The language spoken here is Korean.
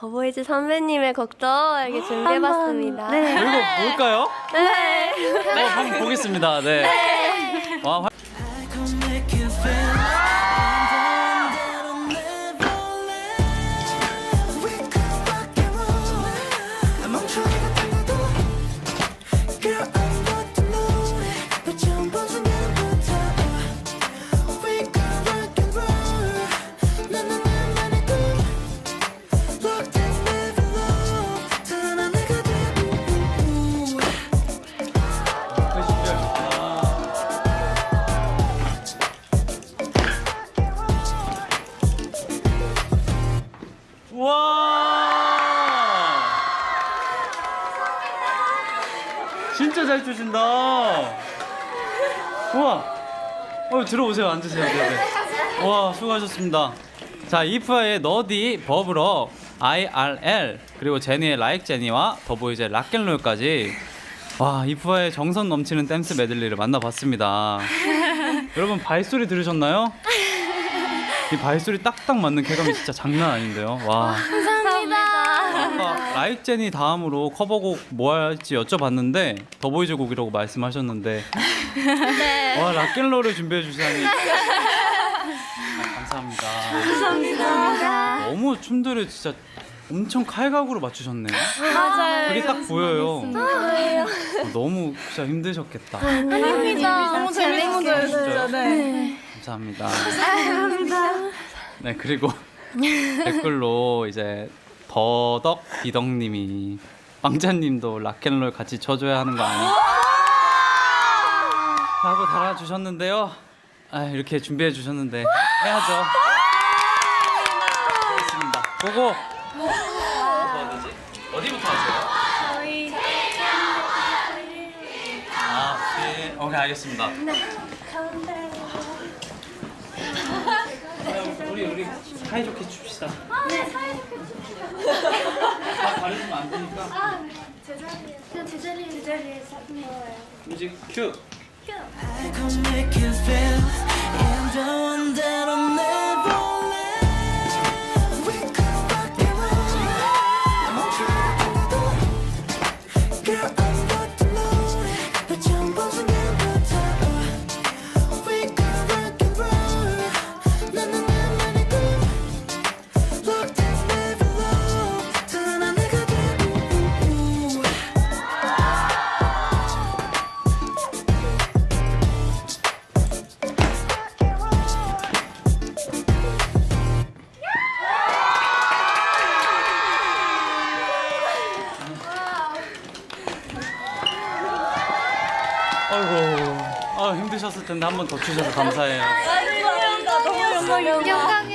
더보이즈 선배님의 곡도 이렇게 준비해봤습니다. 네. 이거 뭘까요? 네. 어, 한번 보겠습니다. 네. 와, 화- 와! 진짜 잘 추신다. 우와. 어, 들어오세요. 앉으세요. 네, 네. 와, 수고하셨습니다. 자, 이프아의 너디, 버블업, IRL, 그리고 제니의 라이크 제니와 더보이즈의 락앤롤까지 와, 이프아의 정성 넘치는 댄스 메들리를 만나봤습니다. 여러분, 발소리 들으셨나요? 이 발소리 딱딱 맞는 쾌감이 진짜 장난 아닌데요. 와. 아까 라이크제니 다음으로 커버곡 뭐 할지 여쭤봤는데 더보이즈 곡이라고 말씀하셨는데 네. 와 락앤롤을 준비해 주시다니 아, 감사합니다. 감사합니다. 너무 춤들을 진짜 엄청 칼각으로 맞추셨네요. 맞아요. 그게 딱 보여요. 어, 너무 진짜 힘드셨겠다. 아닙니다. 너무 재밌어요, 진짜. 네. 감사합니다. 감사합니다. 네 그리고 댓글로 이제 더덕 비덕님이 왕자님도 락앤롤 같이 쳐줘야 하는 거 아니야? 라고 달아주셨는데요. 아 이렇게 준비해 주셨는데 해야죠. 알겠습니다. 하지? 어디부터 하세요? 저희 아 네. 오케이 알겠습니다. 우리 우리 사이좋게 춥시다. 네, 사이좋게 다 가리면 안 되니까. 아, 제자리에 제자리에 제자리에 잡는 거예요. 뮤직 큐. I 아이고. 아 힘드셨을 텐데 한 번 더 주셔서 감사해요. 너무 영광